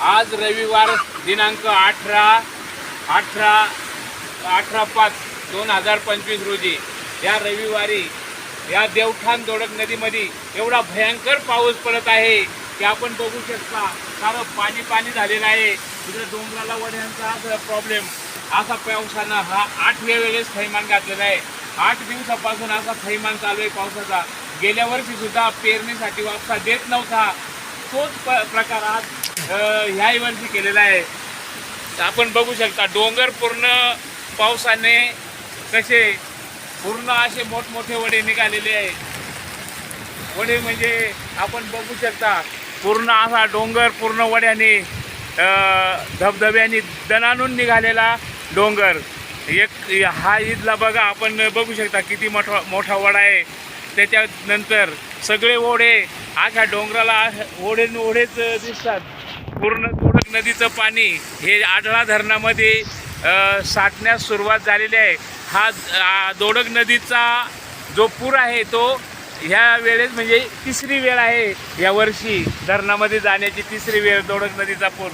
आज रविवार दिनांक अठरा अठरा अठरा पाच दोन हजार पंचवीस रोजी या रविवारी या देवठाण दोडक नदीमध्ये एवढा भयंकर पाऊस पडत आहे की आपण बघू शकता सारं पाणी पाणी झालेलं आहे. तिकडे डोंगराला वड्यांचा प्रॉब्लेम असा पावसानं हा आठव्या वेळेस थैमान घातलेला आहे. आठ दिवसापासून असा थैमान चालू आहे पावसाचा. गेल्या वर्षी सुद्धा पेरणीसाठी वापसा देत नव्हता. तोच प प्रकार आज ह्या इव्हेंटशी केलेला आहे. आपण बघू शकता डोंगर पूर्ण पावसाने कसे पूर्ण असे मोठमोठे वडे निघालेले आहे वडे म्हणजे आपण बघू शकता पूर्ण असा डोंगर पूर्ण वड्याने धबधब्याने दणानून निघालेला डोंगर. एक हा ईदला बघा आपण बघू शकता किती मोठा मोठा वडा आहे. त्याच्यानंतर सगळे ओढे अशा डोंगराला ओढे ओढेच दिसतात. पूर्ण दोडक नदीचं पाणी हे आढळा धरणामध्ये साठण्यास सुरुवात झालेली आहे. हा दोडक नदीचा जो पूर आहे तो ह्या वेळेस म्हणजे तिसरी वेळ आहे या वर्षी धरणामध्ये जाण्याची तिसरी वेळ दोडक नदीचा पूर.